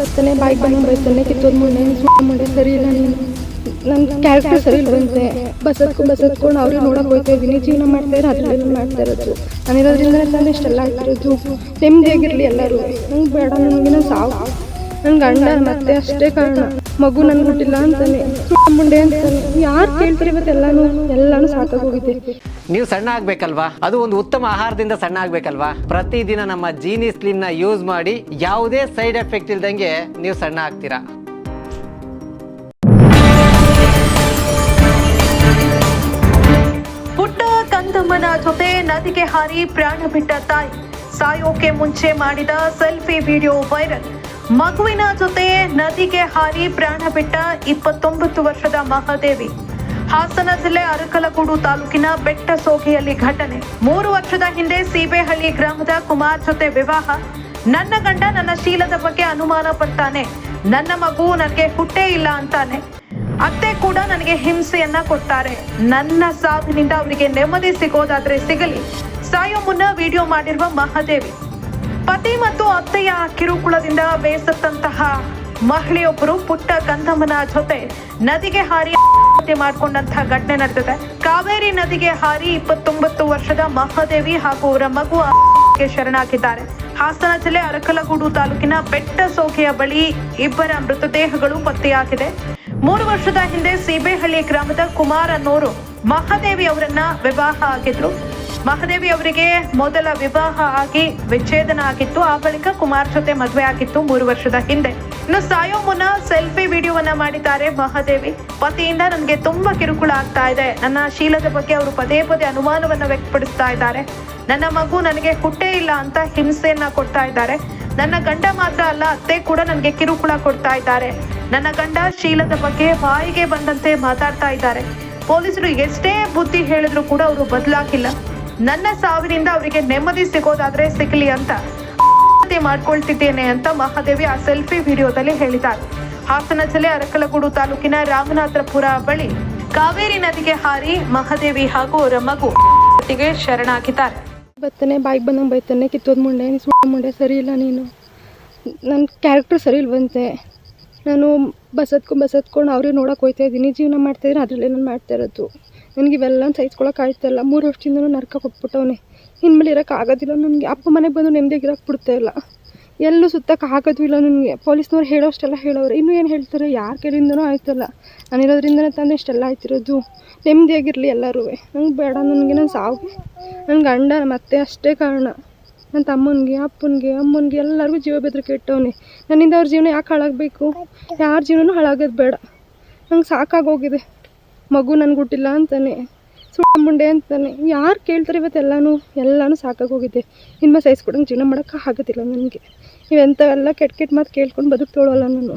ಬರ್ತಾನೆ ಬಾಯಿಗೆ ಬಂದು ಬೈತಾನೆ ಕಿತ್ತೋದ್ ಸುಮ್ಮನೆ ಮುಂಡೆ ಸರಿ ಇಲ್ಲ ನೀನು. ನನ್ನ ಕ್ಯಾರೆಕ್ಟರ್ ಸರಿ ಇಲ್ಲ ಬಂತೆ ಬಸತ್ಕೊಂಡು ಬಸತ್ಕೊಂಡು ಅವ್ರಿಗೆ ನೋಡಕ್ಕೆ ಹೋಗ್ತಾ ಇದ್ದೀನಿ. ಜೀವನ ಮಾಡ್ತಾ ಇರೋ ಅದರಲ್ಲಿ ಮಾಡ್ತಾ ಇರೋದು. ನಾನಿರೋದ್ರಿಂದ ನಾನು ಇಷ್ಟೆಲ್ಲ ಆಗ್ತಿರೋದು ನೆಮ್ಮದಿಯಾಗಿರಲಿ ಎಲ್ಲರೂ. ನಂಗೆ ಬೇಡ ನನಗಿನ ಸಾವು. ನನ್ನ ಗಂಡ ಮತ್ತೆ ಅಷ್ಟೇ ಕಾರಣ. ಮಗು ನನ್ಗೆ ಹುಟ್ಟಿಲ್ಲ ಅಂತಾನೆ. ಮುಂಡೆ ಅಂತಾನೆ. ಯಾರು ಕೇಳ್ತಾರೆ ಇವತ್ತೆಲ್ಲಾನು? ಎಲ್ಲಾನು ಸಾಕಾಗೋಗಿದೆ ನೀವು ಸಣ್ಣ ಆಗ್ಬೇಕಲ್ವಾ? ಅದು ಒಂದು ಉತ್ತಮ ಆಹಾರದಿಂದ ಸಣ್ಣ ಆಗ್ಬೇಕಲ್ವಾ? ಪ್ರತಿದಿನ ನಮ್ಮ ಜೀನಿ ಸ್ಲಿಮ್ನ ಯೂಸ್ ಮಾಡಿ ಯಾವುದೇ ಸೈಡ್ ಎಫೆಕ್ಟ್ ಇಲ್ದಂಗೆ ನೀವು ಸಣ್ಣ ಆಗ್ತೀರಾ? ಪುಟ್ಟ ಕಂದಮ್ಮನ ಜೊತೆ ನದಿಗೆ ಹಾರಿ ಪ್ರಾಣ ಬಿಟ್ಟ ತಾಯಿ ಸಾಯೋಕೆ ಮುಂಚೆ ಮಾಡಿದ ಸೆಲ್ಫಿ ವಿಡಿಯೋ ವೈರಲ್. ಮಗುವಿನ ಜೊತೆ ನದಿಗೆ ಹಾರಿ ಪ್ರಾಣ ಬಿಟ್ಟ ಇಪ್ಪತ್ತೊಂಬತ್ತು ವರ್ಷದ ಮಹಾದೇವಿ. ಹಾಸನ ಜಿಲ್ಲೆ ಅರಕಲಗೂಡು ತಾಲೂಕಿನ ಬೆಟ್ಟ ಸೋಗಿಯಲ್ಲಿ ಘಟನೆ. ಮೂರು ವರ್ಷದ ಹಿಂದೆ ಸೀಬೆಹಳ್ಳಿ ಗ್ರಾಮದ ಕುಮಾರ್ ಜೊತೆ ವಿವಾಹ. ನನ್ನ ಗಂಡ ನನ್ನ ಶೀಲದ ಬಗ್ಗೆ ಅನುಮಾನ ಪಡ್ತಾನೆ. ನನ್ನ ಮಗು ನನಗೆ ಹುಟ್ಟೇ ಇಲ್ಲ ಅಂತಾನೆ. ಅತ್ತೆ ಕೂಡ ನನಗೆ ಹಿಂಸೆಯನ್ನ ಕೊಡ್ತಾರೆ. ನನ್ನ ಸಾವಿನಿಂದ ಅವರಿಗೆ ನೆಮ್ಮದಿ ಸಿಗೋದಾದ್ರೆ ಸಿಗಲಿ. ಸಾಯೋ ಮುನ್ನ ವಿಡಿಯೋ ಮಾಡಿರುವ ಮಹಾದೇವಿ. ಪತಿ ಮತ್ತು ಅತ್ತೆಯ ಕಿರುಕುಳದಿಂದ ಬೇಸತ್ತಂತಹ ಮಹಿಳೆಯೊಬ್ಬರು ಪುಟ್ಟ ಕಂದಮ್ಮನ ಜೊತೆ ನದಿಗೆ ಹಾರಿ ಆತ್ಮಹತ್ಯೆ ಮಾಡಿಕೊಂಡಂತಹ ಘಟನೆ ನಡೆದಿದೆ. ಕಾವೇರಿ ನದಿಗೆ ಹಾರಿ ಇಪ್ಪತ್ತೊಂಬತ್ತು ವರ್ಷದ ಮಹಾದೇವಿ ಹಾಗೂ ಅವರ ಮಗು ಶರಣಾಗಿದ್ದಾರೆ. ಹಾಸನ ಜಿಲ್ಲೆ ಅರಕಲಗೂಡು ತಾಲೂಕಿನ ಬೆಟ್ಟ ಸೋಕೆಯ ಬಳಿ ಇಬ್ಬರ ಮೃತದೇಹಗಳು ಪತ್ತೆಯಾಗಿದೆ. ಮೂರು ವರ್ಷದ ಹಿಂದೆ ಸೀಬೆಹಳ್ಳಿ ಗ್ರಾಮದ ಕುಮಾರ್ ಅನ್ನೋರು ಮಹಾದೇವಿ ಅವರನ್ನ ವಿವಾಹ ಆಗಿದ್ರು. ಮಹಾದೇವಿ ಅವರಿಗೆ ಮೊದಲ ವಿವಾಹ ಆಗಿ ವಿಚ್ಛೇದನ ಆಗಿತ್ತು. ಆ ಬಳಿಕ ಕುಮಾರ್ ಜೊತೆ ಮದುವೆ ಆಗಿತ್ತು ಮೂರು ವರ್ಷದ ಹಿಂದೆ. ಇನ್ನು ಸಾಯೋ ಮುನ್ನ ಸೆಲ್ಫಿ ವಿಡಿಯೋವನ್ನ ಮಾಡಿದ್ದಾರೆ ಮಹಾದೇವಿ. ಪತಿಯಿಂದ ನನಗೆ ತುಂಬಾ ಕಿರುಕುಳ ಆಗ್ತಾ ಇದೆ. ನನ್ನ ಶೀಲದ ಬಗ್ಗೆ ಅವರು ಪದೇ ಪದೇ ಅನುಮಾನವನ್ನ ವ್ಯಕ್ತಪಡಿಸ್ತಾ ಇದ್ದಾರೆ. ನನ್ನ ಮಗು ನನಗೆ ಹುಟ್ಟೇ ಇಲ್ಲ ಅಂತ ಹಿಂಸೆಯನ್ನ ಕೊಡ್ತಾ ಇದ್ದಾರೆ. ನನ್ನ ಗಂಡ ಮಾತ್ರ ಅಲ್ಲ, ಅತ್ತೆ ಕೂಡ ನನಗೆ ಕಿರುಕುಳ ಕೊಡ್ತಾ ಇದ್ದಾರೆ. ನನ್ನ ಗಂಡ ಶೀಲದ ಬಗ್ಗೆ ಬಾಯಿಗೆ ಬಂದಂತೆ ಮಾತಾಡ್ತಾ ಇದ್ದಾರೆ. ಪೊಲೀಸರು ಎಷ್ಟೇ ಬುದ್ಧಿ ಹೇಳಿದ್ರು ಕೂಡ ಅವರು ಬದಲಾಗಿಲ್ಲ. ನನ್ನ ಸಾವಿನಿಂದ ಅವರಿಗೆ ನೆಮ್ಮದಿ ಸಿಗೋದಾದ್ರೆ ಸಿಗ್ಲಿ ಅಂತ ಮಾಡ್ಕೊಳ್ತಿದ್ದೇನೆ ಅಂತ ಮಹಾದೇವಿ ಆ ಸೆಲ್ಫಿ ವಿಡಿಯೋದಲ್ಲಿ ಹೇಳಿದ್ದಾರೆ. ಹಾಸನ ಜಿಲ್ಲೆ ಅರಕಲಗೂಡು ತಾಲೂಕಿನ ರಾಮನಾಥಪುರ ಬಳಿ ಕಾವೇರಿ ನದಿಗೆ ಹಾರಿ ಮಹಾದೇವಿ ಹಾಗೂ ಅವರ ಮಗು ಶರಣಾಗಿದ್ದಾರೆ. ಬತ್ತನೆ, ಬಾಯಿಗೆ ಬಂದಂಗೆ ಬೈತಾನೆ, ಕಿತ್ತೋದ್ ಮುಂಡೆ ಮುಂಡೆ, ಸರಿ ಇಲ್ಲ ನೀನು. ನನ್ನ ಕ್ಯಾರೆಕ್ಟರ್ ಸರಿ ಇಲ್ವಂತೆ. ನಾನು ಬಸ್ ಹತ್ಕೊಂಡು ಬಸ್ ಹತ್ಕೊಂಡು ಅವ್ರಿಗೆ ನೋಡೋಕೆ ಹೋಗ್ತಾ ಇದ್ದೀನಿ, ಜೀವನ ಮಾಡ್ತಾಯಿದ್ರೆ ಅದರಲ್ಲೇ ನಾನು ಮಾಡ್ತಾ ಇರೋದು. ನನಗೆ ಇವೆಲ್ಲ ಸಹಿಸ್ಕೊಳಕ್ಕೆ ಆಯ್ತಲ್ಲ. ಮೂರು ವರ್ಷದಿಂದ ನರ್ಕ ಕೊಟ್ಬಿಟ್ಟವನೆ ಇನ್ಮೇಲೆ ಇರೋಕೆ ಆಗೋದಿಲ್ಲ ನನಗೆ. ಅಪ್ಪ ಮನೆಗೆ ಬಂದು ನೆಮ್ಮದಿಯಾಗಿ ಇರೋಕೆ ಬಿಡ್ತಾ ಇಲ್ಲ ಎಲ್ಲೂ ಸುತ್ತಕ್ಕೆ ಆಗೋದು ಇಲ್ಲ ನನಗೆ. ಪೊಲೀಸ್ನವ್ರು ಹೇಳೋಷ್ಟೆಲ್ಲ ಹೇಳೋರು ಇನ್ನೂ ಏನು ಹೇಳ್ತಾರೆ? ಯಾರ ಕೈಯಿಂದನೂ ಆಯ್ತಲ್ಲ. ನಾನಿರೋದ್ರಿಂದನೇ ತಂದೆ ಇಷ್ಟೆಲ್ಲ ಆಯ್ತಿರೋದು. ನೆಮ್ಮದಿಯಾಗಿರಲಿ ಎಲ್ಲರೂ. ನಂಗೆ ಬೇಡ ನನಗೆ, ನಾನು ಸಾವು ನನ್ನ ಗಂಡ ಮತ್ತೆ ಅಷ್ಟೇ ಕಾರಣ. ನನ್ನ ತಮ್ಮನಿಗೆ, ಅಪ್ಪನಿಗೆ, ಅಮ್ಮನಿಗೆ ಎಲ್ಲರಿಗೂ ಜೀವ ಬೆದರಿಕೆ ಇಟ್ಟವನೆ. ನನ್ನಿಂದ ಅವ್ರ ಜೀವನ ಯಾಕೆ ಹಾಳಾಗಬೇಕು? ಯಾರ ಜೀವನನೂ ಹಾಳಾಗೋದು ಬೇಡ. ನಂಗೆ ಸಾಕಾಗೋಗಿದೆ ಮಗು ನನ್ಗೆ ಹುಟ್ಟಿಲ್ಲ ಅಂತಾನೆ, ಸುಳ್ಳು ಮುಂಡೆ ಅಂತಾನೆ, ಯಾರು ಕೇಳ್ತಾರೆ ಇವತ್ತು ಎಲ್ಲನೂ? ಸಾಕಾಗೋಗಿದೆ ಇನ್ಮೇಲೆ ಸಹಿಸ್ಕೊಡಂಗೆ ಜೀವನ ಮಾಡೋಕ್ಕೆ ಆಗೋದಿಲ್ಲ ನನಗೆ. ಇವೆಂಥವೆಲ್ಲ ಕೆಟ್ಟ ಕೆಟ್ಟ ಮಾತು ಕೇಳ್ಕೊಂಡು ಬದುಕ್ತೋಳಲ್ಲ ನಾನು.